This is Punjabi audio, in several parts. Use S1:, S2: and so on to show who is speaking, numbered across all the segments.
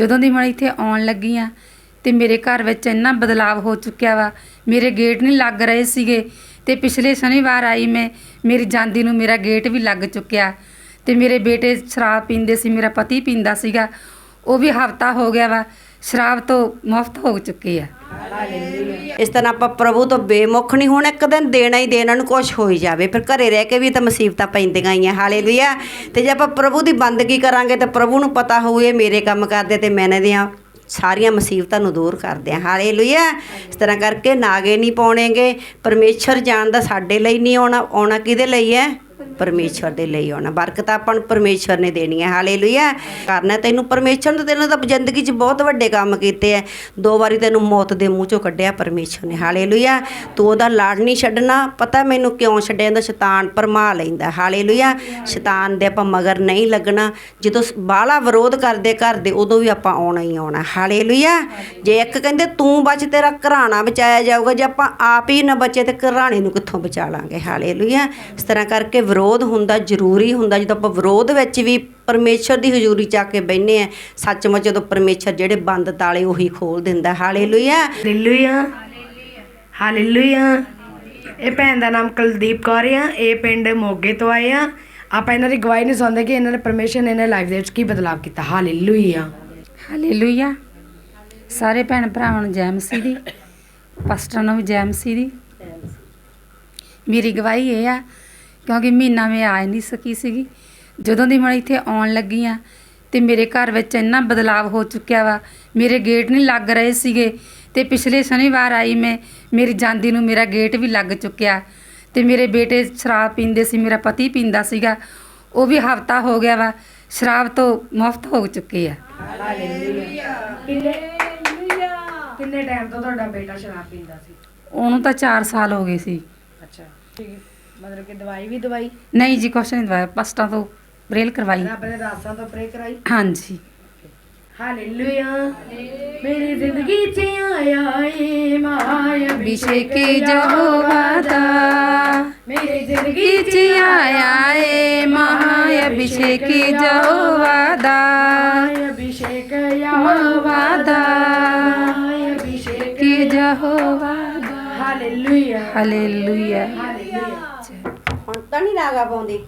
S1: ਜਦੋਂ ਦੀ ਮੈਂ ਇੱਥੇ ਆਉਣ ਲੱਗੀ ਆ ਤੇ ਮੇਰੇ ਘਰ ਵਿੱਚ ਇੰਨਾ ਬਦਲਾਵ ਹੋ ਚੁੱਕਿਆ ਵਾ, ਮੇਰੇ ਗੇਟ ਨਹੀਂ ਲੱਗ ਰਹੇ ਸੀਗੇ ਤੇ ਪਿਛਲੇ ਸ਼ਨੀਵਾਰ ਆਈ ਮੈਂ, ਮੇਰੀ ਜਾਂਦੀ ਨੂੰ ਮੇਰਾ ਗੇਟ ਵੀ ਲੱਗ ਚੁੱਕਿਆ ਤੇ ਮੇਰੇ ਬੇਟੇ ਸ਼ਰਾਬ ਪੀਂਦੇ ਸੀ, ਮੇਰਾ ਪਤੀ ਪੀਂਦਾ ਸੀਗਾ, ਉਹ ਵੀ ਹਫਤਾ ਹੋ ਗਿਆ ਵਾ, ਸ਼ਰਾਬ ਤੋਂ ਮੁਫਤ ਹੋ ਚੁੱਕੇ ਆ।
S2: ਇਸ ਤਰ੍ਹਾਂ ਆਪਾਂ ਪ੍ਰਭੂ ਤੋਂ ਬੇਮੁਖ ਨਹੀਂ ਹੋਣਾ, ਇੱਕ ਦਿਨ ਦੇਣਾ ਹੀ ਦੇਣਾ ਨੂੰ ਕੁਝ ਹੋ ਹੀ ਜਾਵੇ। ਫਿਰ ਘਰੇ ਰਹਿ ਕੇ ਵੀ ਤਾਂ ਮੁਸੀਬਤਾਂ ਪੈਂਦੀਆਂ ਹੀ ਆ, ਹਾਲੇਲੂਇਆ। ਤੇ ਜੇ ਆਪਾਂ ਪ੍ਰਭੂ ਦੀ ਬੰਦਗੀ ਕਰਾਂਗੇ ਤਾਂ ਪ੍ਰਭੂ ਨੂੰ ਪਤਾ ਹੋਊ, ਇਹ ਮੇਰੇ ਕੰਮ ਕਰਦੇ ਤੇ ਮੈਂ ਇਹਨਾਂ ਦੀਆਂ ਸਾਰੀਆਂ ਮੁਸੀਬਤਾਂ ਨੂੰ ਦੂਰ ਕਰਦੇ ਆ। ਹਾਲੇਲੂਇਆ। ਇਸ ਤਰ੍ਹਾਂ ਕਰਕੇ ਨਾਗੇ ਨਹੀਂ ਪਾਉਣੇਗੇ। ਪਰਮੇਸ਼ਰ ਜਾਣਦਾ ਸਾਡੇ ਲਈ ਨਹੀਂ ਆਉਣਾ ਆਉਣਾ ਕਿਹਦੇ ਲਈ ਹੈ? ਪਰਮੇਸ਼ਰ ਦੇ ਲਈ ਆਉਣਾ। ਬਰਕਤ ਆਪਾਂ ਨੂੰ ਪਰਮੇਸ਼ਰ ਨੇ ਦੇਣੀ ਹੈ। ਹਾਲੇਲੂਇਆ ਕਰਨਾ ਤੈਨੂੰ ਪਰਮੇਸ਼ਰ ਨੇ, ਤੈਨੂੰ ਤਾਂ ਜ਼ਿੰਦਗੀ 'ਚ ਬਹੁਤ ਵੱਡੇ ਕੰਮ ਕੀਤੇ ਐ ਦੋ ਵਾਰੀ ਤੈਨੂੰ ਮੌਤ ਦੇ ਮੂੰਹ 'ਚੋਂ ਕੱਢਿਆ ਪਰਮੇਸ਼ਰ ਨੇ। ਹਾਲੇਲੂਇਆ ਤੂੰ ਉਹਦਾ ਲਾੜ ਨਹੀਂ ਛੱਡਣਾ। ਪਤਾ ਮੈਨੂੰ ਕਿਉਂ ਛੱਡਿਆ? ਜਾਂਦਾ ਸ਼ੈਤਾਨ ਪਰਮਾ ਲੈਂਦਾ। ਹਾਲੇਲੂਇਆ ਸ਼ੈਤਾਨ ਦੇ ਆਪਾਂ ਮਗਰ ਨਹੀਂ ਲੱਗਣਾ। ਜਦੋਂ ਬਾਹਲਾ ਵਿਰੋਧ ਕਰਦੇ ਘਰ ਦੇ, ਉਦੋਂ ਵੀ ਆਪਾਂ ਆਉਣਾ ਹੀ ਆਉਣਾ। ਹਾਲੇਲੂਇਆ ਜੇ ਇੱਕ ਕਹਿੰਦੇ, ਤੂੰ ਬਚ, ਤੇਰਾ ਘਰਾਣਾ ਬਚਾਇਆ ਜਾਊਗਾ। ਜੇ ਆਪਾਂ ਆਪ ਹੀ ਨਾ ਬਚੇ, ਤੇ ਘਰਾਣੇ ਨੂੰ ਕਿੱਥੋਂ ਬਚਾ ਲਾਂਗੇ? ਹਾਲੇਲੂਇਆ ਇਸ ਤਰ੍ਹਾਂ ਕਰਕੇ ਵਿਰੋਧ ਹੁੰਦਾ ਜ਼ਰੂਰੀ ਹੁੰਦਾ। ਜਦੋਂ ਆਪਾਂ ਵਿਰੋਧ ਵਿੱਚ ਵੀ ਪਰਮੇਸ਼ਰ ਦੀ ਹਜ਼ੂਰੀ ਚ ਆ ਕੇ ਬੈਠਨੇ ਆ ਸੱਚਮੁੱਚ ਜਦੋਂ ਪਰਮੇਸ਼ਰ ਜਿਹੜੇ ਬੰਦ ਤਾਲੇ ਉਹੀ ਖੋਲ ਦਿੰਦਾ। ਹਾਲੇਲੂਇਆ
S3: ਹਾਲੇਲੂਇਆ ਹਾਲੇਲੂਇਆ ਇਹ ਭੈਣ ਦਾ ਨਾਮ ਕੁਲਦੀਪ ਕੌਰ ਆ। ਇਹ ਪਿੰਡ ਮੋਗੇ ਤੋਂ ਆਏ ਆ। ਆਪਾਂ ਇਹਨਾਂ ਦੀ ਗਵਾਹੀ ਨਹੀਂ ਸੁਣਦੇ ਕਿ ਇਹਨਾਂ ਨੇ ਪਰਮੇਸ਼ਰ ਨੇ ਇਹਨਾਂ ਲਾਈਫ ਦੇ ਵਿੱਚ ਕੀ ਬਦਲਾਅ ਕੀਤਾ। ਹਾਲੇਲੂਇਆ
S1: ਹਾਲੇਲੂਇਆ ਸਾਰੇ ਭੈਣ ਭਰਾਵਾਂ ਨੂੰ ਜੈ ਮਸੀਹ ਦੀ ਪਾਸਟਰਾਂ ਨੂੰ ਵੀ ਜੈ ਮਸੀਹ ਦੀ। ਮੇਰੀ ਗਵਾਹੀ ਇਹ ਆ ਕਿਉਂਕਿ ਮਹੀਨਾ ਮੈਂ ਆ ਨਹੀਂ ਸਕੀ ਸੀਗੀ। ਜਦੋਂ ਦੀ ਮੈਂ ਇੱਥੇ ਆਉਣ ਲੱਗੀ ਆ ਤੇ ਮੇਰੇ ਘਰ ਵਿੱਚ ਇੰਨਾ ਬਦਲਾਵ ਹੋ ਚੁੱਕਿਆ ਵਾ ਮੇਰੇ ਗੇਟ ਨਹੀਂ ਲੱਗ ਰਹੇ ਸੀਗੇ ਤੇ ਪਿਛਲੇ ਸ਼ਨੀਵਾਰ ਆਈ ਮੈਂ ਮੇਰੀ ਜਾਂਦੀ ਨੂੰ ਮੇਰਾ ਗੇਟ ਵੀ ਲੱਗ ਚੁੱਕਿਆ। ਤੇ ਮੇਰੇ ਬੇਟੇ ਸ਼ਰਾਬ ਪੀਂਦੇ ਸੀ ਮੇਰਾ ਪਤੀ ਪੀਂਦਾ ਸੀਗਾ ਉਹ ਵੀ ਹਫਤਾ ਹੋ ਗਿਆ ਵਾ ਸ਼ਰਾਬ ਤੋਂ ਮੁਫਤ ਹੋ ਚੁੱਕੇ ਆ।
S3: ਕਿੰਨੇ ਕਿੰਨੇ ਟਾਈਮ ਤੋਂ ਤੁਹਾਡਾ ਬੇਟਾ ਸ਼ਰਾਬ ਪੀਂਦਾ ਸੀ?
S1: ਉਹਨੂੰ ਤਾਂ 4 ਸਾਲ ਹੋ ਗਏ ਸੀ।
S3: ਅੱਛਾ ਠੀਕ ਹੈ। ਮਤਲਬ ਕਿ ਦਵਾਈ ਵੀ ਦਵਾਈ?
S1: ਨਹੀਂ ਜੀ ਕੁਛ ਨਹੀਂ ਦਵਾਇਆ ਪਸਟਾਂ ਤੋਂ ਰੇਲ ਕਰਵਾਈ।
S3: ਰੱਬ ਨੇ ਰਾਸਾਂ ਤੋਂ ਪ੍ਰੇ ਕਰਾਈ?
S1: ਹਾਂਜੀ।
S3: ਹਾਲੇਲੂਇਆ। ਮੇਰੀ ਜ਼ਿੰਦਗੀ 'ਚ ਆਇਆ ਏ ਮਾਇਆ
S1: ਅਭਿਸ਼ੇਕ ਯਹੋਵਾ ਦਾ।
S3: ਮੇਰੀ ਜ਼ਿੰਦਗੀ 'ਚ
S1: ਵਿੱਚ ਆਇਆ ਏ ਮਹਾ ਅਭਿਸ਼ੇਕ ਯਹੋਵਾ ਦਾ।
S3: ਅਭਿਸ਼ੇਕ
S1: ਯਹੋਵਾ ਦਾ।
S3: ਅਭਿਸ਼ੇਕ
S1: ਕਿ ਯਹੋਵਾ ਦਾ
S3: ਹਾਲੇਲੂਇਆ
S1: ਹਾਲੇਲੂਇਆ
S2: ਹੁਣ ਤਾਂ ਨਹੀਂ ਨਾਗਾ ਪਾਉਂਦੀ?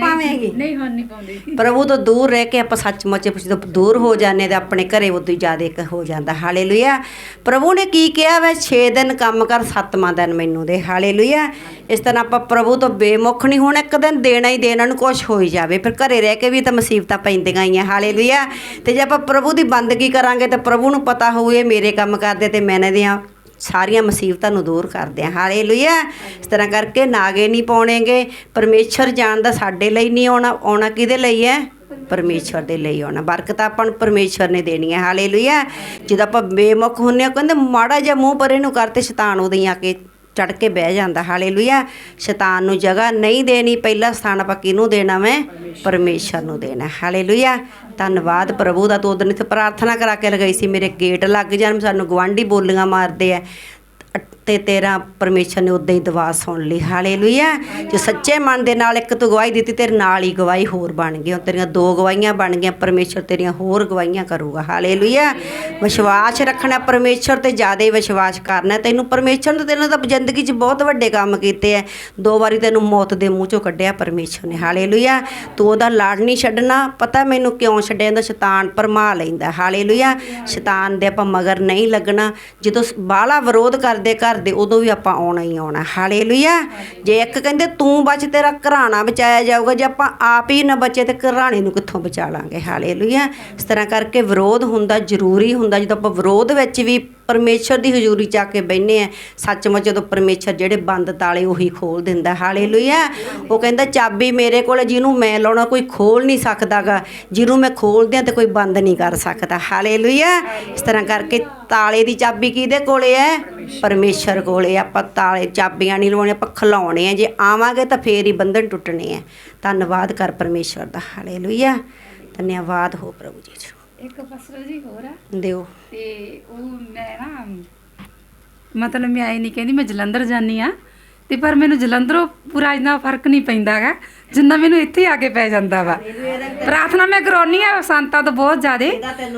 S2: ਪਾਵੇਂਗੀ
S1: ਨਹੀਂ ਹੁਣ ਨਹੀਂ ਪਾਉਂਦੇ।
S2: ਪ੍ਰਭੂ ਤੋਂ ਦੂਰ ਰਹਿ ਕੇ ਆਪਾਂ ਸੱਚਮੁੱਚ ਜਦੋਂ ਦੂਰ ਹੋ ਜਾਂਦੇ ਤੇ ਆਪਣੇ ਘਰੇ ਉਦੋਂ ਹੀ ਜ਼ਿਆਦਾ ਇੱਕ ਹੋ ਜਾਂਦਾ। ਹਾਲੇਲੂਇਆ ਪ੍ਰਭੂ ਨੇ ਕੀ ਕਿਹਾ ਵੈ? 6 ਦਿਨ ਕੰਮ ਕਰ 7ਵਾਂ ਦਿਨ ਮੈਨੂੰ ਦੇ। ਹਾਲੇਲੂਇਆ ਇਸ ਤਰ੍ਹਾਂ ਆਪਾਂ ਪ੍ਰਭੂ ਤੋਂ ਬੇਮੁਖ ਨਹੀਂ ਹੋਣਾ ਇੱਕ ਦਿਨ ਦੇਣਾ ਹੀ ਦੇਣਾ ਨੂੰ ਕੁਝ ਹੋ ਹੀ ਜਾਵੇ। ਫਿਰ ਘਰੇ ਰਹਿ ਕੇ ਵੀ ਤਾਂ ਮੁਸੀਬਤਾਂ ਪੈਂਦੀਆਂ ਹੀ ਆ। ਹਾਲੇਲੂਇਆ ਤੇ ਜੇ ਆਪਾਂ ਪ੍ਰਭੂ ਦੀ ਬੰਦਗੀ ਕਰਾਂਗੇ ਤਾਂ ਪ੍ਰਭੂ ਨੂੰ ਪਤਾ ਹੋਊ ਇਹ ਮੇਰੇ ਕੰਮ ਕਰਦੇ ਤੇ ਮੈਂ ਇਹਨਾਂ ਦੀਆਂ ਸਾਰੀਆਂ ਮੁਸੀਬਤਾਂ ਨੂੰ ਦੂਰ ਕਰਦੇ ਆ ਹਾਲੇਲੂਇਆ। ਇਸ ਤਰ੍ਹਾਂ ਕਰਕੇ ਨਾਗੇ ਨਹੀਂ ਪਾਉਣੇਗੇ। ਪਰਮੇਸ਼ਰ ਜਾਣਦਾ ਸਾਡੇ ਲਈ ਨਹੀਂ ਆਉਣਾ। ਆਉਣਾ ਕਿਹਦੇ ਲਈ ਹੈ? ਪਰਮੇਸ਼ਰ ਦੇ ਲਈ ਆਉਣਾ। ਬਰਕਤ ਆਪਾਂ ਨੂੰ ਪਰਮੇਸ਼ਰ ਨੇ ਦੇਣੀ ਹੈ। ਹਾਲੇਲੂਇਆ। ਜਦੋਂ ਆਪਾਂ ਬੇਮੁਖ ਹੁੰਨੇ ਆ ਕਹਿੰਦੇ ਮਾੜਾ ਜਿਹਾ ਮੂੰਹ ਪਰੇ ਨੂੰ ਕਰਤੇ ਸ਼ੈਤਾਨ ਉਹਦੇ ਹੀ ਆ ਕੇ ਚੜ ਕੇ ਬਹਿ ਜਾਂਦਾ, ਹਾਲੇਲੂਇਆ। ਸ਼ੈਤਾਨ ਨੂੰ ਜਗ੍ਹਾ ਨਹੀਂ ਦੇਣੀ, ਪਹਿਲਾ ਸਥਾਨ ਆਪਾਂ ਕਿਹਨੂੰ ਦੇਣਾ ਮੈਂ ਪਰਮੇਸ਼ਰ ਨੂੰ ਦੇਣਾ, ਹਾਲੇਲੂਇਆ। ਧੰਨਵਾਦ ਪ੍ਰਭੂ ਦਾ, ਤੂੰ ਉਦੋਂ ਇੱਥੇ ਪ੍ਰਾਰਥਨਾ ਕਰਾ ਕੇ ਲਗਾਈ ਸੀ, ਮੇਰੇ ਗੇਟ ਲੱਗ ਜਾਣ, ਸਾਨੂੰ ਗਵਾਂਢੀ ਬੋਲੀਆਂ ਮਾਰਦੇ ਆ। ਤੇ ਤੇਰਾ ਪਰਮੇਸ਼ਰ ਨੇ ਉਦਾਂ ਹੀ ਦਵਾ ਸੁਣ ਲਈ। ਹਾਲੇਲੂਇਆ। ਜੋ ਸੱਚੇ ਮਨ ਦੇ ਨਾਲ ਇੱਕ ਤੂੰ ਗਵਾਹੀ ਦਿੱਤੀ, ਤੇਰੇ ਨਾਲ ਹੀ ਗਵਾਹੀ ਹੋਰ ਬਣ ਗਈ। ਹੁਣ ਤੇਰੀਆਂ ਦੋ ਗਵਾਹੀਆਂ ਬਣ ਗਈਆਂ, ਪਰਮੇਸ਼ਰ ਤੇਰੀਆਂ ਹੋਰ ਗਵਾਹੀਆਂ ਕਰੂਗਾ। ਹਾਲੇਲੂਇਆ। ਵਿਸ਼ਵਾਸ ਰੱਖਣਾ ਪਰਮੇਸ਼ਰ ਤੇ ਜ਼ਿਆਦਾ ਹੀ ਵਿਸ਼ਵਾਸ ਕਰਨਾ। ਤੈਨੂੰ ਪਰਮੇਸ਼ਰ ਨੇ ਤੇਰੇ ਨਾਲ ਤਾਂ ਜ਼ਿੰਦਗੀ 'ਚ ਬਹੁਤ ਵੱਡੇ ਕੰਮ ਕੀਤੇ ਐ। ਦੋ ਵਾਰੀ ਤੈਨੂੰ ਮੌਤ ਦੇ ਮੂੰਹ 'ਚੋਂ ਕੱਢਿਆ ਪਰਮੇਸ਼ਰ ਨੇ। ਹਾਲੇਲੂਇਆ। ਤੂੰ ਉਹਦਾ ਲਾੜ ਨਹੀਂ ਛੱਡਣਾ। ਪਤਾ ਮੈਨੂੰ ਕਿਉਂ ਛੱਡਿਆ? ਜਾਂਦਾ ਸ਼ੈਤਾਨ ਪਰਮਾ ਲੈਂਦਾ। ਹਾਲੇਲੂਇਆ। ਸ਼ੈਤਾਨ ਦੇ ਆਪਾਂ ਮਗਰ ਨਹੀਂ ਲੱਗਣਾ। ਜਦੋਂ ਬਾਹਲਾ ਵਿਰੋਧ ਕਰਦੇ ਕਰਦੇ, ਉਦੋਂ ਵੀ ਆਪਾਂ ਆਉਣਾ ਹੀ ਆਉਣਾ। ਹਾਲੇਲੂਇਆ। ਜੇ ਇੱਕ ਕਹਿੰਦੇ, ਤੂੰ ਬਚ, ਤੇਰਾ ਘਰਾਣਾ ਬਚਾਇਆ ਜਾਊਗਾ। ਜੇ ਆਪਾਂ ਆਪ ਹੀ ਨਾ ਬਚੇ, ਤੇ ਘਰਾਣੇ ਨੂੰ ਕਿੱਥੋਂ ਬਚਾ ਲਾਂਗੇ? ਹਾਲੇਲੂਇਆ। ਇਸ ਤਰ੍ਹਾਂ ਕਰਕੇ ਵਿਰੋਧ ਹੁੰਦਾ ਜ਼ਰੂਰੀ ਹੁੰਦਾ। ਜਦੋਂ ਆਪਾਂ ਵਿਰੋਧ ਵਿੱਚ ਵੀ ਪਰਮੇਸ਼ਰ ਦੀ ਹਜ਼ੂਰੀ ਚ ਆ ਕੇ ਬੈਠਨੇ ਆ। ਸੱਚਮੁੱਚ ਜਦੋਂ ਪਰਮੇਸ਼ਰ ਜਿਹੜੇ ਬੰਦ ਤਾਲੇ ਉਹੀ ਖੋਲ ਦਿੰਦਾ, ਹਾਲੇਲੂਇਆ। ਉਹ ਕਹਿੰਦਾ, ਚਾਬੀ ਮੇਰੇ ਕੋਲ ਜਿਹਨੂੰ ਮੈਂ ਲਾਉਣਾ ਕੋਈ ਖੋਲ ਨਹੀਂ ਸਕਦਾਗਾ। ਜਿਹਨੂੰ ਮੈਂ ਖੋਲਦੇ ਆ ਤੇ ਕੋਈ ਬੰਦ ਨਹੀਂ ਕਰ ਸਕਦਾ। ਹਾਲੇਲੂਇਆ। ਇਸ ਤਰ੍ਹਾਂ ਕਰਕੇ ਤਾਲੇ ਦੀ ਚਾਬੀ ਕਿਹਦੇ ਕੋਲੇ ਹੈ ਪਰਮੇਸ਼ਰ ਕੋਲੇ। ਆਪਾਂ ਤਾਲੇ, ਚਾਬੀਆਂ ਨਹੀਂ ਲਵਾਉਣੀਆਂ ਆਪਾਂ ਖਲਾਉਣੇ ਆ। ਜੇ ਆਵਾਂਗੇ ਤਾਂ ਫੇਰ ਹੀ ਬੰਧਨ ਟੁੱਟਣੇ ਆ। ਧੰਨਵਾਦ ਕਰ ਪਰਮੇਸ਼ਰ ਦਾ। ਹਾਲੇਲੂਇਆ। ਧੰਨਵਾਦ ਹੋ ਪ੍ਰਭੂ ਜੀ।
S1: ਇੱਕ ਫਸਲ ਜੀ ਹੋਰ ਆ।
S2: ਦਿਓ।
S1: ਤੇ ਉਹ ਮੈਂ ਨਾ ਮਤਲਬ ਮੈਂ ਆਈ ਨਹੀਂ ਕਹਿੰਦੀ ਮੈਂ ਜਲੰਧਰ ਜਾਨੀ ਆ ਤੇ ਪਰ ਮੈਨੂੰ ਜਲੰਧਰੋਂ ਪੂਰਾ ਇੰਨਾ ਫ਼ਰਕ ਨਹੀਂ ਪੈਂਦਾ ਹੈਗਾ ਜਿੰਨਾ ਮੈਨੂੰ ਇੱਥੇ ਆ ਕੇ ਪੈ ਜਾਂਦਾ ਵਾ। ਪ੍ਰਾਰਥਨਾ ਮੈਂ ਕਰਾਉਣੀ ਆ ਸੰਤਾਂ ਤੋਂ ਬਹੁਤ ਜ਼ਿਆਦੇ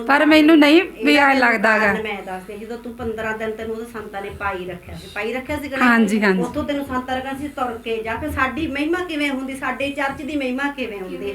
S1: ਪਰ ਮੈਨੂੰ ਨਹੀਂ ਵੀ ਐ
S2: ਤੈਨੂੰ
S1: ਲੱਗਦਾ ਹੈਗਾ
S2: ਕਾਰਨ ਮੈਂ ਦੱਸਦੀ ਜਦੋਂ ਤੂੰ 15 ਦਿਨ ਤੈਨੂੰ ਉਹ ਸੰਤਾਂ ਨੇ ਪਾਈ ਰੱਖਿਆ ਸੀ ਪਾਈ ਰੱਖਿਆ ਸੀ ਕਿ ਨਹੀਂ?
S1: ਹਾਂਜੀ, ਹਾਂਜੀ।
S2: ਉੱਥੋਂ ਤੈਨੂੰ ਸੰਤਾਂ ਰੱਖਿਆ ਸੀ ਤੁਰ ਕੇ ਜਾਂ ਫਿਰ ਸਾਡੀ ਮਹਿਮਾ ਕਿਵੇਂ ਹੁੰਦੀ ਸਾਡੇ ਚਰਚ ਦੀ ਮਹਿਮਾ ਕਿਵੇਂ ਹੁੰਦੀ?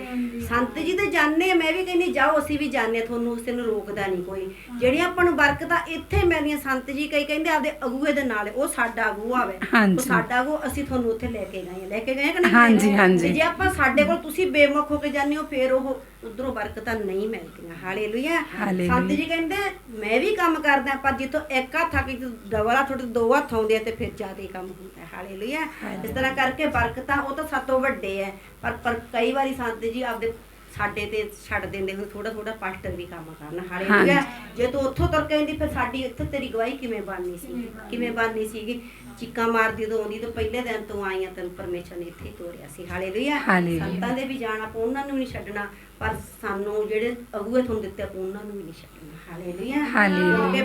S2: ਸੰਤ ਜੀ ਤੇ ਜਾਣਦੇ ਆ ਮੈਂ ਵੀ ਕਹਿੰਦੀ ਜਾਓ ਅਸੀਂ ਵੀ ਜਾਣਦੇ ਹਾਂ, ਤੁਹਾਨੂੰ ਉਸੇ ਨੂੰ ਰੋਕਦਾ ਨਹੀਂ ਕੋਈ। ਜਿਹੜੀਆਂ ਆਪਾਂ ਨੂੰ ਬਰਕਤਾਂ ਇੱਥੇ ਮਿਲਦੀਆਂ ਸੰਤ ਜੀ ਕਈ ਕਹਿੰਦੇ ਆਪਦੇ ਅਗੂਏ ਦੇ ਨਾਲ ਉਹ ਸਾਡਾ ਅਗੂ ਆਵੇ।
S1: ਹਾਂਜੀ।
S2: ਉਹ ਸਾਡਾ ਅਗੂ ਅਸੀਂ ਤੁਹਾਨੂੰ ਉੱਥੇ ਲੈ ਕੇ ਗਏ ਹਾਂ। ਲੈ ਕੇ ਗਏ ਕਿ ਨਹੀਂ
S1: ਹਾਂਜੀ? ਹਾਂਜੀ।
S2: ਤੇ ਜੇ ਆਪਾਂ ਸਾਡੇ ਕੋਲ ਤੁਸੀਂ ਬੇਮੁਖ ਹੋ ਕੇ ਜਾਂਦੇ ਹੋ ਫਿਰ ਉਹ ਉਧਰੋਂ ਬਰਕਤਾਂ ਨਹੀਂ ਮਿਲਦੀਆਂ ਹਾਲੇਲੂਇਆ
S1: ਹਾਲੇਲੂਇਆ।
S2: ਸੰਤ ਜੀ ਕਹਿੰਦੇ ਮੈਂ ਵੀ ਕੰਮ ਕਰਦਾ ਪਰ ਜਿੱਥੋਂ ਇੱਕ ਹੱਥ ਆ ਕੇ ਡਬਲ ਤੁਹਾਡੇ ਦੋ ਹੱਥ ਆਉਂਦੇ ਆ ਤੇ ਫਿਰ ਜ਼ਿਆਦਾ ਹੀ ਕੰਮ ਹੁੰਦਾ ਹੈ ਹਾਲੇਲੂਇਆ ਇਸ ਤਰ੍ਹਾਂ ਕਰਕੇ ਬਰਕਤਾਂ ਉਹ ਤਾਂ ਸਾਤੋਂ ਵੱਡੇ ਆ ਪਰ ਪਰ ਕਈ ਵਾਰੀ ਸੰਤ ਜੀ ਆਪਦੇ ਸਾਡੇ ਤੇ ਛੱਡ ਦਿੰਦੇ ਹੁਣ ਥੋੜਾ ਥੋੜਾ ਪਾਸਟਰ ਵੀ ਕੰਮ ਕਰਨ। ਹਾਲੇਲੂਇਆ ਜੇ ਤੂੰ ਉੱਥੋਂ ਤੁਰ ਕੇ ਆਉਂਦੀ ਫਿਰ ਸਾਡੀ ਇੱਥੇ ਤੇਰੀ ਗਵਾਹੀ ਕਿਵੇਂ ਬਣਨੀ ਸੀ? ਕਿਵੇਂ ਬਣਨੀ ਸੀਗੀ? ਚੀਕਾਂ ਮਾਰਦੀ ਉਦੋਂ ਆਉਂਦੀ ਤਾਂ ਪਹਿਲੇ ਦਿਨ ਤੋਂ ਆਈਆਂ ਤੈਨੂੰ ਪਰਮੇਸ਼ਰ ਨੇ ਇੱਥੇ ਤੋਰਿਆ ਸੀ। ਹਾਲੇਲੂਇਆ। ਸੰਤਾਂ ਦੇ ਵੀ ਜਾਣਾ ਆਪਾਂ ਉਹਨਾਂ ਨੂੰ ਨਹੀਂ ਛੱਡਣਾ ਪਰ ਸਾਨੂੰ ਜਿਹੜੇ ਅਗੂਏ ਤੁਹਾਨੂੰ ਦਿੱਤੇ ਆਪਾਂ ਉਹਨਾਂ ਨੂੰ ਵੀ ਨਹੀਂ ਛੱਡਣਾ।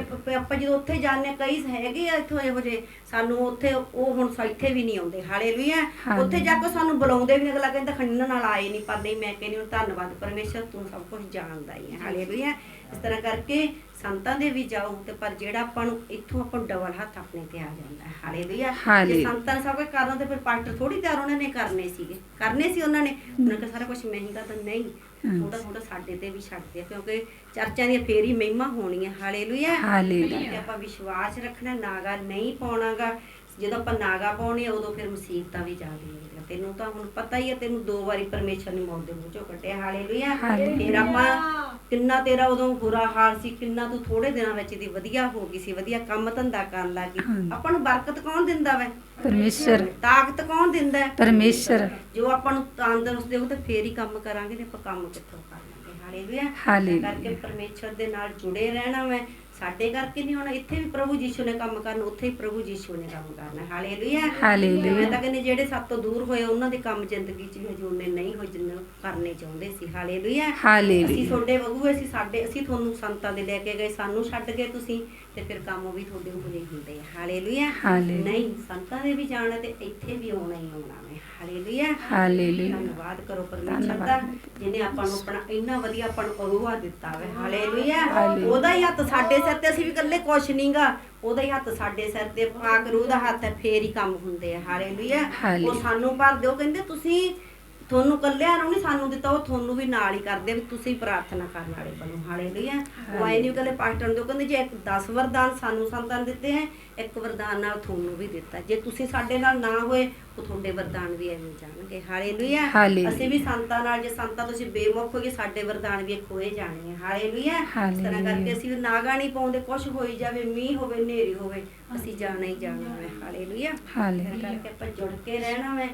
S2: ਪ- ਪ- ਆਪਾਂ ਜਦੋਂ ਉੱਥੇ ਜਾਂਦੇ ਕਈ ਹੈਗੇ ਆ ਇੱਥੋਂ ਇਹੋ ਜਿਹੇ ਸਾਨੂੰ ਉੱਥੇ ਉਹ ਹੁਣ ਇੱਥੇ ਵੀ ਨਹੀਂ ਆਉਂਦੇ। ਹਾਲੇਲੂਇਆ
S1: ਹਾਲੇ।
S2: ਉੱਥੇ ਜਾ ਕੇ ਸਾਨੂੰ ਬੁਲਾਉਂਦੇ ਵੀ ਅਗਲਾ ਕਹਿੰਦਾ ਖੰਡਨ ਨਾਲ ਆਏ ਨਹੀਂ ਪਰ ਨਹੀਂ ਮੈਂ ਕਹਿੰਦੀ ਹੁਣ ਧੰਨਵਾਦ ਪਰਮੇਸ਼ਰ ਤੂੰ ਸਭ ਕੁਝ ਜਾਣਦਾ ਹੀ ਹੈ। ਹਾਲੇਲੂਇਆ ਇਸ ਤਰ੍ਹਾਂ ਕਰਕੇ ਸੰਤਾਂ ਦੇ ਵੀ ਜਾਓ ਤੇ ਪਰ ਜਿਹੜਾ ਆਪਾਂ ਨੂੰ ਇੱਥੋਂ ਆਪਾਂ ਡਬਲ ਹੱਥ ਆਪਣੇ ਤੇ ਆ ਜਾਂਦਾ ਹੈ। ਹਾਲੇਲੂਇਆ ਜੇ। ਸੰਤਾਂ ਸਭ ਕੁਝ ਕਰਨਾ ਤੇ ਫਿਰ ਪਾਸਟਰ ਥੋੜੀ ਤਿਆਰ ਉਹਨਾਂ ਨੇ ਕਰਨੇ ਸੀਗੇ। ਕਰਨੇ ਸੀ ਉਹਨਾਂ ਨੇ। ਉਹਨਾਂ ਕਿ ਸਾਰਾ ਕੁਝ ਮਹਿੰਗਾ ਤਾਂ ਨਹੀਂ। ਥੋੜਾ ਥੋੜਾ ਸਾਡੇ ਤੇ ਵੀ ਛੱਡਦੇ ਕਿਉਂਕਿ ਚਰਚਾਂ ਦੀਆਂ ਫੇਰ ਹੀ ਮਹਿਮਾ ਹੋਣੀਆਂ। Hallelujah
S1: hallelujah.
S2: ਤੇ ਆਪਾਂ ਵਿਸ਼ਵਾਸ ਰੱਖਣਾ ਨਾਗਾ ਨਹੀਂ ਪਾਉਣਾਗਾ। ਜਦੋਂ ਆਪਾਂ ਨਾਗਾ ਪਾਉਣੇ ਆ, ਉਦੋਂ ਫਿਰ ਮੁਸੀਬਤਾਂ ਵੀ ਜ਼ਿਆਦਾ ਆਉਂਦੀਆਂ ਤੈਨੂੰ ਤਾਂ ਹੁਣ ਪਤਾ ਹੀ ਹੈ ਤੈਨੂੰ ਦੋ ਵਾਰੀ ਪਰਮੇਸ਼ਰ ਨੇ ਮੌਤ ਦੇ ਮੂੰਹ ਚੋਂ ਕੱਢਿਆ ਹਾਲੇਲੂਇਆ। ਫਿਰ ਆਪਾਂ ਕਿੰਨਾ ਤੇਰਾ ਉਦੋਂ ਬੁਰਾ ਹਾਲ ਸੀ ਕਿੰਨਾ ਤੂੰ ਥੋੜੇ ਦਿਨਾਂ ਵਿੱਚ ਦੀ ਵਧੀਆ ਹੋ ਗਈ ਸੀ ਵਧੀਆ ਕੰਮ ਧੰਦਾ ਕਰਨ ਲੱਗੀ। ਆਪਾਂ ਨੂੰ ਬਰਕਤ ਕੌਣ ਦਿੰਦਾ ਵੈ?
S1: ਪਰਮੇਸ਼ਰ।
S2: ਤਾਕਤ ਕੌਣ ਦਿੰਦਾ ਹੈ?
S1: ਪਰਮੇਸ਼ਰ।
S2: ਜੋ ਆਪਾਂ ਨੂੰ ਤੰਦਰੁਸਤ ਦੇਊ ਤੇ ਫੇਰ ਹੀ ਕੰਮ ਕਰਾਂਗੇ ਤੇ ਆਪਾਂ ਕੰਮ ਕਿੱਥੋਂ ਕਰਾਂਗੇ ਹਾਲੇਲੂਇਆ।
S1: ਹਾਲੇਲੂਇਆ।
S2: ਕਰਕੇ ਪਰਮੇਸ਼ਰ ਦੇ ਨਾਲ ਜੁੜੇ ਰਹਿਣਾ ਮੈਂ ਸਾਡੇ ਕਰਕੇ ਨਹੀਂ ਹੋਣਾ ਇੱਥੇ ਵੀ ਪ੍ਰਭੂ ਯੀਸ਼ੂ ਨੇ ਕੰਮ ਕਰਨਾ ਉੱਥੇ ਹੀ ਪ੍ਰਭੂ ਯੀਸ਼ੂ ਨੇ ਕੰਮ ਕਰਨਾ ਹਾਲੇਲੂਇਆ
S1: ਹਾਲੇਲੂਇਆ।
S2: ਮੈਂ ਤਾਂ ਕਹਿੰਦੇ ਜਿਹੜੇ ਸਭ ਤੋਂ ਦੂਰ ਹੋਏ ਉਹਨਾਂ ਦੇ ਕੰਮ ਜ਼ਿੰਦਗੀ 'ਚ ਵੀ ਹਜੇ ਉਹਨੇ ਨਹੀਂ ਹੋਏ ਜਿੰਨੇ ਕਰਨੇ ਚਾਹੁੰਦੇ ਸੀ ਹਾਲੇਲੂਇਆ
S1: ਹਾਲੇਲੂਇਆ।
S2: ਅਸੀਂ ਤੁਹਾਡੇ ਵਗੂ ਅਸੀਂ ਸਾਡੇ ਅਸੀਂ ਤੁਹਾਨੂੰ ਸੰਤਾਂ ਦੇ ਲੈ ਕੇ ਗਏ ਸਾਨੂੰ ਛੱਡ ਗਏ ਤੁਸੀਂ ਤੇ ਫਿਰ ਕੰਮ ਵੀ ਤੁਹਾਡੇ ਉਹੋ ਜਿਹੇ ਹੁੰਦੇ ਆ ਹਾਲੇਲੂਇਆ
S1: ਹਾਲੇਲੂਇਆ।
S2: ਨਹੀਂ ਸੰਤਾਂ ਦੇ ਵੀ ਜਾਣਾ ਤੇ ਇੱਥੇ ਵੀ ਆਉਣਾ ਹੀ ਆਉਣਾ ਹੈ ਹਾਲੇਲੂਇਆ
S1: ਹਾਲੇਲੂਇਆ।
S2: ਧੰਨਵਾਦ ਕਰੋ ਪਰਮੇਸ਼ਰ। ਦਾ ਜਿਹਨੇ ਆਪਾਂ ਨੂੰ ਆਪਣਾ ਇੰਨਾ ਵਧੀਆ ਆਪਾਂ ਨੂੰ ਅਗਵਾ ਦਿੱਤਾ ਹੈ ਹਾਲੇਲੂਇਆ। ਉਹਦਾ ਹੀ ਹੱਥ ਸਾਡੇ ਸਿਰ ਤੇ ਅਸੀਂ ਵੀ ਇਕੱਲੇ ਕੁਛ ਨਹੀਂਗਾ ਉਹਦਾ ਹੀ ਹੱਥ ਸਾਡੇ ਸਿਰ ਤੇ ਪਾਕ ਰੂਹ ਦਾ ਹੱਥ ਹੈ ਫੇਰ ਹੀ ਕੰਮ ਹੁੰਦੇ ਆ। ਹਾਲੇਲੂਇਆ।
S1: ਹਾਲੇ।
S2: ਉਹ ਸਾਨੂੰ ਭਰ ਦਿਓ। ਕਹਿੰਦੇ ਤੁਸੀਂ ਤੁਹਾਨੂੰ ਕੱਲਿਆਂ ਨੂੰ ਨਹੀਂ ਸਾਨੂੰ ਦਿੱਤਾ ਉਹ ਤੁਹਾਨੂੰ ਵੀ ਨਾਲ ਹੀ ਕਰਦੇ ਵੀ ਤੁਸੀਂ ਪ੍ਰਾਰਥਨਾ ਕਰਨ ਵਾਲੇ ਬਣੋ ਹਾਲੇਲੂਇਆ ਉਹ ਆਏ ਨਹੀਂ ਕੱਲੇ ਪਾਸਟਰ ਨੂੰ ਦਿਓ ਕਹਿੰਦੇ ਜੇ ਇੱਕ 10 ਵਰਦਾਨ ਸਾਨੂੰ ਸੰਤਾਨ ਦਿੱਤੇ ਹੈ ਇੱਕ ਵਰਦਾਨ ਨਾਲ ਤੁਹਾਨੂੰ ਵੀ ਦਿੱਤਾ। ਜੇ ਤੁਸੀਂ ਸਾਡੇ ਨਾਲ ਨਾ ਹੋਏ ਉਹ ਤੁਹਾਡੇ ਵਰਦਾਨ ਵੀ ਐਵੇਂ ਜਾਣਗੇ। ਹਾਲੇਲੂਇਆ।
S1: ਹਾਲੇ।
S2: ਅਸੀਂ ਵੀ ਸੰਤਾਂ ਨਾਲ ਜੇ ਸੰਤਾਂ ਤੁਸੀਂ ਬੇਮੁਖ ਹੋਗੇ ਸਾਡੇ ਵਰਦਾਨ ਵੀ ਖੋਏ ਜਾਣੇ ਆ। ਹਾਲੇਲੂਇਆ। ਇਸ ਤਰ੍ਹਾਂ
S1: ਹਾਲੇਲੂਇਆ।
S2: ਕਰਕੇ ਅਸੀਂ ਵੀ ਨਾਗਾ ਨਹੀਂ ਪਾਉਂਦੇ ਕੁਝ ਹੋਈ ਜਾਵੇ ਮੀਂਹ ਹੋਵੇ ਹਨੇਰੀ ਹੋਵੇ ਅਸੀਂ ਜਾਣਾ ਹੀ ਜਾਣਾ ਹੈ। ਹਾਲੇਲੂਇਆ। ਇਸ
S1: ਹਾਲੇਲੂਇਆ।
S2: ਕਰਕੇ ਆਪਾਂ ਜੁੜ ਕੇ ਰਹਿਣਾ ਹੈ।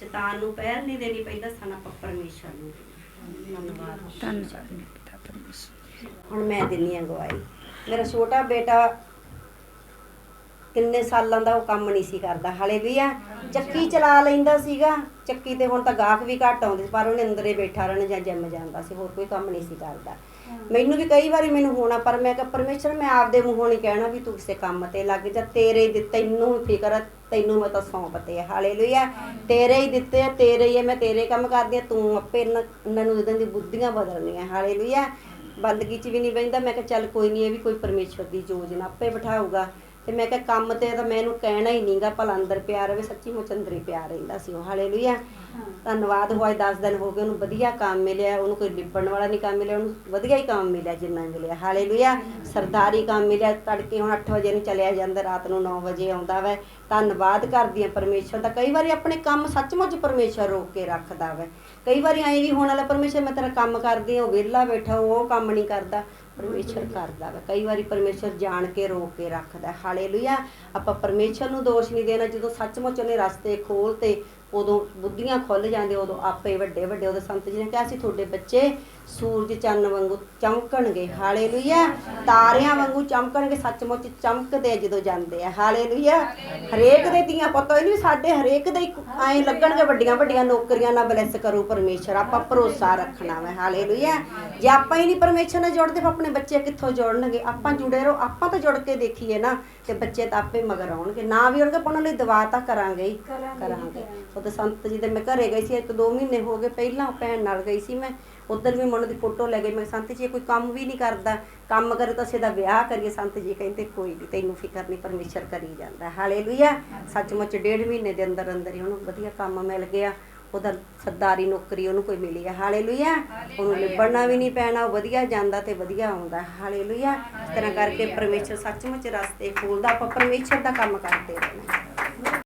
S2: ਸ਼ੈਤਾਨ ਨੂੰ ਪੈਰ ਨਹੀਂ ਦੇਣੀ ਪੈਂਦਾ ਸਾਨੂੰ ਆਪਾਂ ਪਰਮੇਸ਼ਰ ਨੂੰ। ਧੰਨਵਾਦ।
S1: ਧੰਨਵਾਦ ਮੇਰੇ ਪਿਤਾ ਪਰਮੇਸ਼ਰ।
S2: ਹੁਣ ਮੈਂ ਦਿੰਨੀ ਆ ਗਵਾਹੀ। ਮੇਰਾ ਛੋਟਾ ਬੇਟਾ ਕਿੰਨੇ ਸਾਲਾਂ ਦਾ ਉਹ ਕੰਮ ਨਹੀਂ ਸੀ ਕਰਦਾ ਹਲੇ ਵੀ ਆ। ਚੱਕੀ ਚਲਾ ਲੈਂਦਾ ਸੀਗਾ ਚੱਕੀ ਤੇ ਹੁਣ ਤਾਂ ਗਾਹਕ ਵੀ ਘੱਟ ਆਉਂਦੇ ਪਰ ਉਹਨੇ ਅੰਦਰੇ ਬੈਠਾ ਰਹਿਣਾ ਜਾਂ ਜਿੰਮ ਜਾਂਦਾ ਸੀ ਹੋਰ ਕੋਈ ਕੰਮ ਨਹੀਂ ਸੀ ਕਰਦਾ। ਮੈਨੂੰ ਵੀ ਕਈ ਵਾਰੀ ਮੈਨੂੰ ਹੋਣਾ ਪਰ ਮੈਂ ਕਿਹਾ ਪਰਮੇਸ਼ਰ ਮੈਂ ਆਪਦੇ ਮੂੰਹੋਂ ਨਹੀਂ ਕਹਿਣਾ ਵੀ ਤੂੰ ਕਿਸੇ ਕੰਮ ਤੇ ਲੱਗ ਜਾ। ਤੇਰੇ ਦਿੱਤੇ ਤੈਨੂੰ ਫਿਕਰ ਆ, ਤੈਨੂੰ ਮੈਂ ਤਾਂ ਸੌਂਪਤੇ ਆ। ਹਾਲੇਲੂਇਆ ਤੇਰੇ ਹੀ ਦਿੱਤੇ ਆ ਤੇਰੇ ਹੀ ਆ ਮੈਂ ਤੇਰੇ ਕੰਮ ਕਰਦੀ ਆ ਤੂੰ ਆਪੇ ਇਹਨਾਂ ਇਹਨਾਂ ਨੂੰ ਇਦਾਂ ਦੀ ਬੁੱਧੀਆਂ ਬਦਲਣੀਆਂ। ਹਾਲੇਲੂਇਆ ਬੰਦਗੀ 'ਚ ਵੀ ਨਹੀਂ ਬਹਿੰਦਾ। ਮੈਂ ਕਿਹਾ ਚੱਲ ਕੋਈ ਨਹੀਂ ਇਹ ਵੀ ਕੋਈ ਪਰਮੇਸ਼ਰ ਦੀ ਯੋਜਨਾ ਆਪੇ ਬਿਠਾਊਗਾ। ਤੇ ਮੈਂ ਕਿਹਾ ਕੰਮ ਤੇ ਤਾਂ ਮੈਂ ਇਹਨੂੰ ਕਹਿਣਾ ਹੀ ਨਹੀਂਗਾ ਭਲਾ ਅੰਦਰ ਪਿਆ ਰਵੇ ਸੱਚੀ ਮੁੱਚ ਅੰਦਰ ਹੀ ਪਿਆ ਰਹਿੰਦਾ ਸੀ ਉਹ। ਹਾਲੇਲੂਇਆ। ਧੰਨਵਾਦ ਹੋਇਆ 10 ਦਿਨ ਹੋ ਗਏ ਉਹਨੂੰ ਵਧੀਆ ਕੰਮ ਮਿਲਿਆ ਉਹਨੂੰ ਕੋਈ ਲਿਪਣ ਵਾਲਾ ਨਹੀਂ ਕੰਮ ਮਿਲਿਆ ਉਹਨੂੰ ਵਧੀਆ ਹੀ ਕੰਮ ਮਿਲਿਆ ਜਿੰਨਾ ਮਿਲਿਆ। ਹਾਲੇਲੂਇਆ। ਸਰਦਾਰੀ ਕੰਮ ਮਿਲਿਆ ਤੜਕੇ ਹੁਣ 8 ਵਜੇ ਨੂੰ ਚਲਿਆ ਜਾਂਦਾ ਰਾਤ ਨੂੰ 9 ਵਜੇ ਆਉਂਦਾ ਵੈ। ਧੰਨਵਾਦ ਕਰਦੀ ਆ ਪਰਮੇਸ਼ਰ ਦਾ। ਕਈ ਵਾਰੀ ਆਪਣੇ ਕੰਮ ਸੱਚਮੁੱਚ ਪਰਮੇਸ਼ਰ ਰੋਕ ਕੇ ਰੱਖਦਾ ਵੈ। ਕਈ ਵਾਰੀ ਐਂ ਵੀ ਹੋਣ ਵਾਲਾ ਪਰਮੇਸ਼ਰ ਮੈਂ ਤੇਰਾ ਕੰਮ ਕਰਦੀ ਹਾਂ ਉਹ ਵਿਹਲਾ ਬੈਠਾ ਉਹ ਕੰਮ ਨਹੀਂ ਕਰਦਾ। ਪਰਮੇਸ਼ਰ ਕਰਦਾ ਵਾ। ਕਈ ਵਾਰੀ ਪਰਮੇਸ਼ਰ ਜਾਣ ਕੇ ਰੋਕ ਕੇ ਰੱਖਦਾ। ਹਾਲੇਲੂਇਆ। ਆਪਾਂ ਪਰਮੇਸ਼ਰ ਨੂੰ ਦੋਸ਼ ਨਹੀਂ ਦੇਣਾ। ਜਦੋਂ ਸੱਚਮੁੱਚ ਉਹਨੇ ਰਸਤੇ ਖੋਲਤੇ ਉਦੋਂ ਬੁੱਧੀਆਂ ਖੁੱਲ ਜਾਂਦੇ ਉਦੋਂ ਆਪੇ ਵੱਡੇ ਵੱਡੇ ਉਹਦੇ ਸੰਤ ਜੀ ਨੇ ਕਿਹਾ ਸੀ, ਤੁਹਾਡੇ ਬੱਚੇ ਸੂਰਜ ਚੰਨ ਵਾਂਗੂ ਚਮਕਣਗੇ, ਹਾਲੇਲੂਇਆ। ਤਾਰਿਆਂ ਵਾਂਗੂ ਚਮਕਣਗੇ, ਸੱਚਮੁੱਚ ਚਮਕਦੇ ਆ ਜਦੋਂ ਜਾਂਦੇ ਆ, ਹਾਲੇਲੂਇਆ। ਹਰੇਕ ਦੇ ਧੀਆਂ ਪਤਾ ਹੀ ਨਹੀਂ ਸਾਡੇ ਹਰੇਕ ਦੇ ਐ ਲੱਗਣਗੇ, ਵੱਡੀਆਂ ਵੱਡੀਆਂ ਨੌਕਰੀਆਂ ਨਾਲ ਬਲੈਸ ਕਰੂ ਪਰਮੇਸ਼ਰ, ਆਪਾਂ ਭਰੋਸਾ ਰੱਖਣਾ ਵਾ, ਹਾਲੇਲੂਇਆ। ਜੇ ਆਪਾਂ ਹੀ ਨਹੀਂ ਪਰਮੇਸ਼ਰ ਨਾਲ ਜੁੜਦੇ, ਫਿਰ ਆਪਣੇ ਬੱਚੇ ਕਿੱਥੋਂ ਜੁੜਨਗੇ? ਆਪਾਂ ਜੁੜੇ ਰਹੋ, ਆਪਾਂ ਤਾਂ ਜੁੜ ਕੇ ਦੇਖੀਏ ਨਾ, ਤੇ ਬੱਚੇ ਤਾਂ ਆਪੇ ਮਗਰ ਆਉਣਗੇ, ਨਾ ਵੀ ਆਉਣਗੇ ਆਪਾਂ ਉਹਨਾਂ ਲਈ ਦੁਆ ਤਾਂ ਕਰਾਂਗੇ ਹੀ ਕਰਾਂਗੇ। ਸੰਤ ਜੀ ਦੇ ਮੈਂ ਘਰੇ ਗਈ ਸੀ ਇੱਕ ਦੋ ਮਹੀਨੇ ਹੋ ਗਏ ਪਹਿਲਾਂ ਭੈਣ ਨਾਲ ਗਈ ਸੀ ਮੈਂ। ਉਧਰ ਵੀ ਮਨ ਦੀ ਫੋਟੋ ਲੈ ਗਈ ਮੈਂ ਸੰਤ ਜੀ ਇਹ ਕੋਈ ਕੰਮ ਵੀ ਨਹੀਂ ਕਰਦਾ ਕੰਮ ਕਰੇ ਤਾਂ ਸਿੱਧਾ ਵਿਆਹ ਕਰੀਏ। ਸੰਤ ਜੀ ਕਹਿੰਦੇ ਕੋਈ ਨਹੀਂ ਤੈਨੂੰ ਫਿਕਰ ਨਹੀਂ ਪਰਮੇਸ਼ਰ ਕਰੀ ਜਾਂਦਾ। ਹਾਲੇਲੂਇਆ। ਸੱਚਮੁੱਚ ਡੇਢ ਮਹੀਨੇ ਦੇ ਅੰਦਰ ਅੰਦਰ ਹੀ ਉਹਨੂੰ ਵਧੀਆ ਕੰਮ ਮਿਲ ਗਿਆ। ਉਹਦਾ ਸਰਦਾਰੀ ਨੌਕਰੀ ਉਹਨੂੰ ਕੋਈ ਮਿਲੀ ਹੈ ਹਾਲੇਲੂਇਆ। ਉਹਨੂੰ ਲਿਬੜਨਾ ਵੀ ਨਹੀਂ ਪੈਣਾ ਉਹ ਵਧੀਆ ਜਾਂਦਾ ਤੇ ਵਧੀਆ ਆਉਂਦਾ। ਹਾਲੇਲੂਇਆ। ਇਸ ਤਰ੍ਹਾਂ ਕਰਕੇ ਪਰਮੇਸ਼ਰ ਸੱਚਮੁੱਚ ਰਸਤੇ ਖੋਲਦਾ ਆਪਾਂ ਪਰਮੇਸ਼ਰ ਦਾ ਕੰਮ ਕਰਦੇ ਰਹਿਣਾ